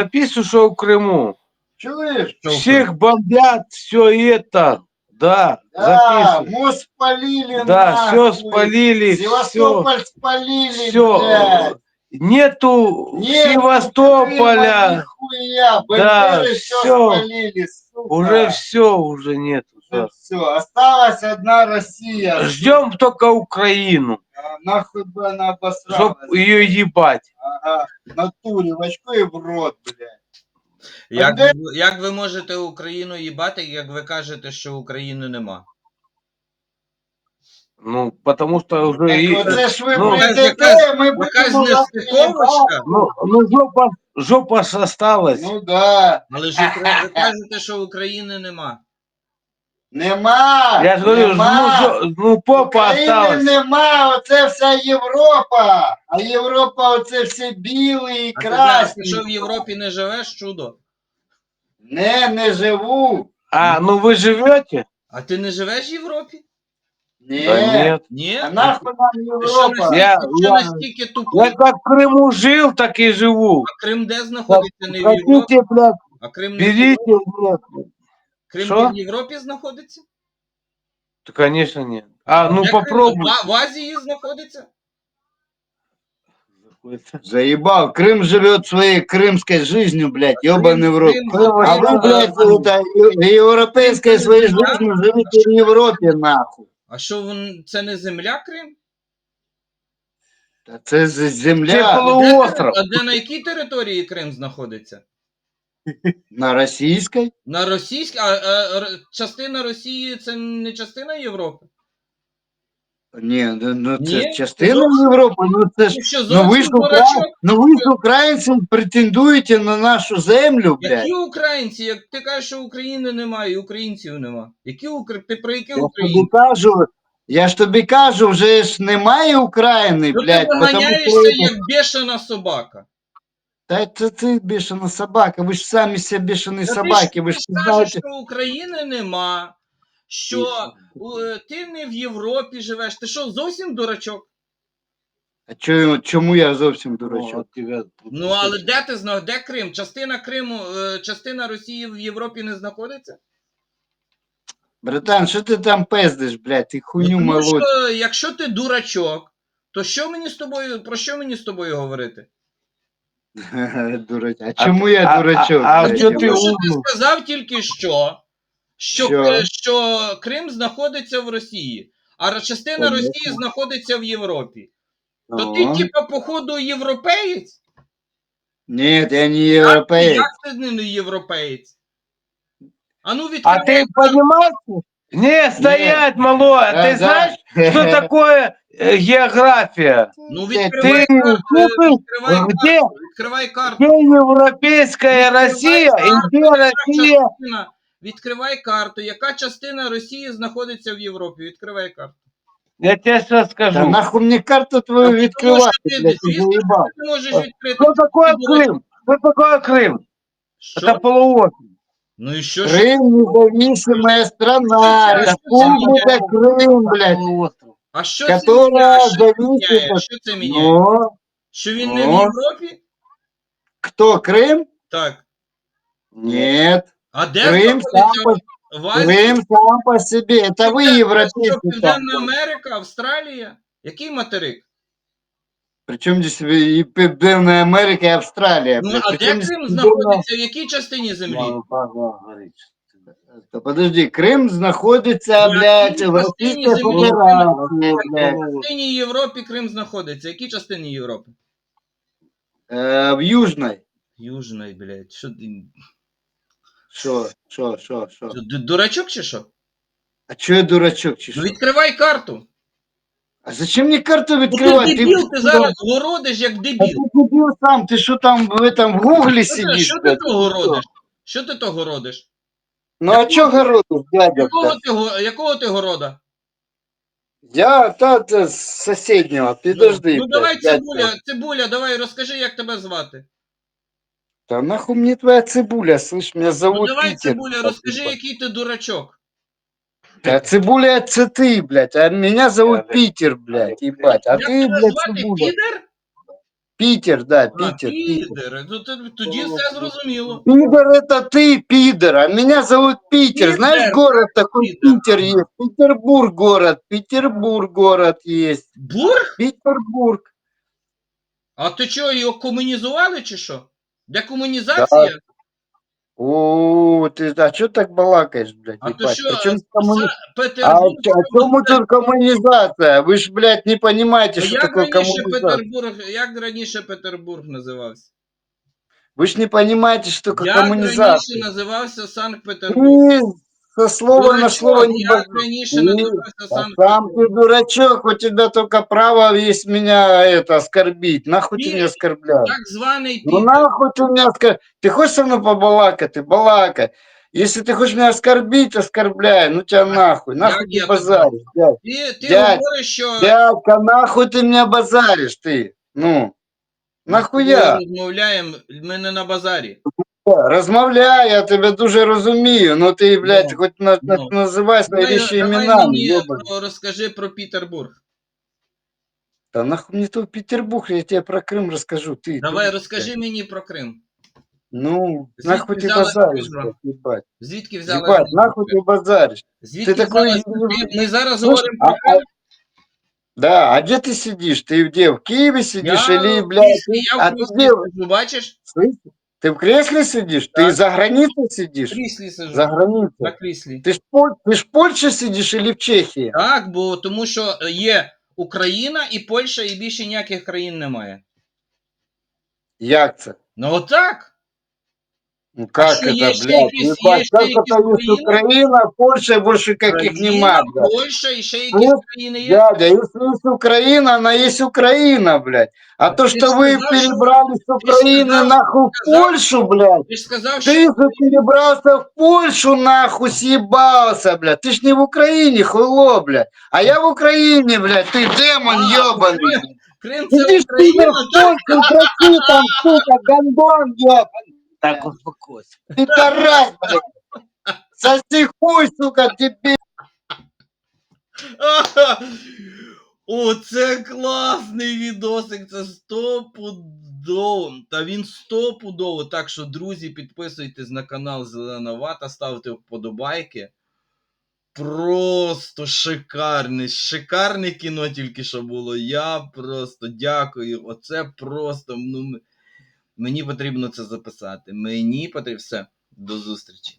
Записываю, что в Крыму. Чуєш? Всех бомбят, все это. Да, Да, записываю. мост спалили Да, все нахуй. спалили, все. Севастополь спалили, Все. блядь. Нету Нет, Крыма, Севастополя. Нихуя, Да, все спалили, сука. Уже все, уже нету. Уже все. Осталась одна Россия. Ждем только Украину, А, Нахуй бы она обосралась. чтоб ее ебать. Ага, в натуре, в очко и в рот, блядь. Як, де- ви- як ви можете Україну їбати, як ви кажете, що України нема? Ну, потому что уже... Так и- оце ж ви ну, якась- Якась будемо нестиковочка, Ну, ну жопа, жопа ж осталась. Ну да. але ж Укра- ви кажете, що України нема. Нема. Я же говорю, ну, нема. жо- ну попа України осталась. нема, оце вся Європа. А Європа оце все білий і А ти красний. що в Європі не живеш, чудо? Не, не живу. А, ну вы живете? А ти не живеш в Європі? Ні. Да нет. Ні? А нахуй нам Ти що Європа? настільки, Я- що я- настільки тупий? Я как в Крыму жил, так и живу. А Крим де знаходиться? Не в Європі? Хотите, блядь, А Крим не в берите, блядь. Крим Що? не в Європі знаходиться? Да, конечно, нет. А, ну Де Крим? попробуй. В, в Азії знаходиться? Заебал, Крым живет своей крымской жизнью, блядь, ебаный в рот. Крим- А вы, блядь, это, е- европейской своей жизнью живете в Европе, нахуй. А що вон, це не земля Крим? Та Це з- Це земля полуостров. А де на якій території Крим знаходиться? На російській. На російській, а, а частина Росії це не частина Європи? Ні, ну, ну це Ні? частина Європи, ну це ж що, Ну ви ж, зовсім укра... дурачок? ну ви ж українці претендуєте на нашу землю, блядь. Які українці? Як ти кажеш, що України немає, і українців нема. Які укр... Ти про які Я ж тобі українці? кажу, я ж тобі кажу, вже ж немає України, Ну ти блядь, потому виганяєшся як бешена собака. Та це ти бешена собака, ви ж самі себе бешені Та собаки, ти ви ж кажеш, знаєте. що України нема, що е, ти не в Європі живеш. Ти що, зовсім дурачок? А чому, чому я зовсім дурачок? от тебя Ну але де ти знав, де Крим? Частина Криму, е, частина Росії в Європі не знаходиться? Братан, що ти там пиздиш, блядь, ти Ну, хуйню тому молодь. що, якщо ти дурачок, то що мені з тобою, про що мені з тобою говорити? Дурачок. А чому я а- дурачок? а- а блядь, чого я ти Тому бачу? що ти умний? сказав тільки що, що, Що? е, що Крим знаходиться в Росії, а частина Понятно. Росії знаходиться в Європі. То Ну. ти, типа, походу, європеєць? Ні, я не Як, європеєць. як ти не європеєць? А ну А відкривай. ты понимаешь? Не, стоять, малой. Да, Ты да. знаешь, что такое э, география? Ну Ты відкривай карту, слушай, відкривай карту, где, відкривай карту. где европейская Россия и где Россия? Частина, відкривай карту. Яка частина Росії знаходиться в Європі? Відкривай карту. Я тебе сейчас Та скажу. нахуй мені карту твою Тому що відкривати, ти блядь, ти звісно, заїбав. Ти можеш відкрити. Что такое Крым? Что такое Крым? Що? Это полуостров. Ну і що? що? Крым независимая страна, Що це? республика Крым, блядь. Полуостров. А що це Которая міняє? Що це зависит міняє? от- Що це міняє? Ну, Що він не в ну. Європі? кто, Крым? Так. Нет, А де Крим знаходиться сам в Азії? Крым сам по себе. Это вы, Що, европейцы, там. Південна Америка, Австралія? Який материк? Причем здесь и Південная Америка, и Австралия. Ну, блядь. а де Причем здесь Крим Південна- знаходиться? В якій частині землі? Ладно, погнал, говорить. Да подожди, Крым находится, Ну, блядь, а в в Российской частине земли Федерации, В блядь. якій частині Європи Крим знаходиться? В якій частині Європи? Э, в Южной. Южної, блядь. Що ти? Шо, шо, шо, шо. Що, ду- Дурачок чи що? А чё я дурачок, чи Ну шо? відкривай карту. А зачем мне карту Ну, ти открывать? дебіл, ти зараз городиш як А дебіл. ты дебил сам, ты что там в этом в гугле Що ти- сидишь? Що ти блядь? того родиш? Що ти того родиш? Ну а чё городишь, дядя? Якого блядь? ти, го- якого ти города? Я та, та, з соседнего, подожди. Ну блядь, давай дядька. цибуля, цибуля, давай розкажи, як тебе звати. Да нахуй мне твоя цибуля, слышь, меня Ну зовут давай Питер. цибуля, блядь, розкажи, ебать. який ти дурачок. Да цибуля это ты, блядь, а меня зовут Я, Питер, блядь, ебать. А Як ты, тебе блядь, звати цибуля. підер? Питер, да, А, Питер, Питер. підер. Ну, то- Тоді все зрозуміло. Пидор это ты, пидор, а меня зовут Питер. Питер, Знаешь, город такой Питер. Питер есть. Петербург город, Петербург город есть. Бург? Петербург. А то що, його комунізували чи що? Декомунізація? О, ты, а что так балакаешь, блядь, А то ебать? що, Причем коммуни- Са- А, Петербург? о чем тут коммунизация? Вы ж, блядь, не понимаете, А что як такое раніше коммунизация. Петербург, як раніше Петербург називався? Вы ж не понимаете, что такое Як раніше коммунизация. називався Санкт-Петербург? Ты со слова на Дурачок, слово не як базарь. раніше Ты- називався Да сам Санкт-Петербург? ты дурачок, у тебя только право есть меня это оскорбить. Нахуй ты Нет, меня оскорбляешь? Так званий Ну Пітер. нахуй ты меня оскорбляешь? Ты хочешь со мной побалакать? Ты балакай. Если ты хочешь меня оскорбить, оскорбляй. Ну тебя нахуй. Нахуй я ты тебе- базаришь, дядь. Ти, ти Дядь, говориш, що Дядька, нахуй ты меня базаришь, ты? Ну, ми нахуя? розмовляємо, ми не на базарі. Розмовляй, я тебе дуже розумію, ну ти, блядь, Ну, хоч на, на- ну. називай свої Давай, речі давай іменами, мені йобаний. про- розкажи про Петербург. Та нахуй мені то Петербург, я тебе про Крим розкажу, ти. Давай ти, розкажи блядь. мені про Крим. Ну, Звідки нахуй ти взяла базариш, Крим? блядь, їбать. Звідки взяла Їбать, Крим? нахуй ти базариш. Звідки Ти такий- взялась Крим? Ми зараз Слушай, говоримо а, про Крим. Да, а где ты сидишь? Ты где, в Киеве сидишь Я или, в блядь, кріслі, ты- я а в ты кріслі где? сиджу, бачиш? Слышь, Ты в кресле сидишь? Ты Так. за границей В сидишь? кріслі сижу. За На границей. кріслі. Ты ж, в Пол- ты ж в Польше сидишь или в Чехии? Так, бо тому що є Україна і Польща, і більше ніяких країн немає. Як це? Ну отак. Ну как что, это, есть блядь? якісь- Ебать, є как якісь это есть Украина? Украина, Польша и больше каких Україна, нема, блядь. Польща і ще якісь Ну, країни є. Дядя, если есть Украина, она есть Украина, блядь. А А то, ты что ж вы сказал, перебрали с Украины сказал- нахуй в сказал- Польшу, блядь. Ти ж сказав, що Ты же перебрался в Польшу, нахуй, съебался, блядь. Ты ж не в Украине, хуйло, блядь. А я в Украине, блядь, ты демон А, ебаный. Крим, Крим це Иди ж ты на Україна, так? Польшу, братки, там, сука, гандон, ебаный. Так, успокойся. Ты тарас, блядь. Соси хуй, сука, тебе. Ага. О, це класний відосик, це стопудово. Та він стопудово. Так що, друзі, підписуйтесь на канал Зелена Вата, ставте вподобайки. Просто шикарне, шикарне кіно тільки що було. Я просто дякую. Оце просто. Ну, мені потрібно це записати. Мені потрібно все. До зустрічі.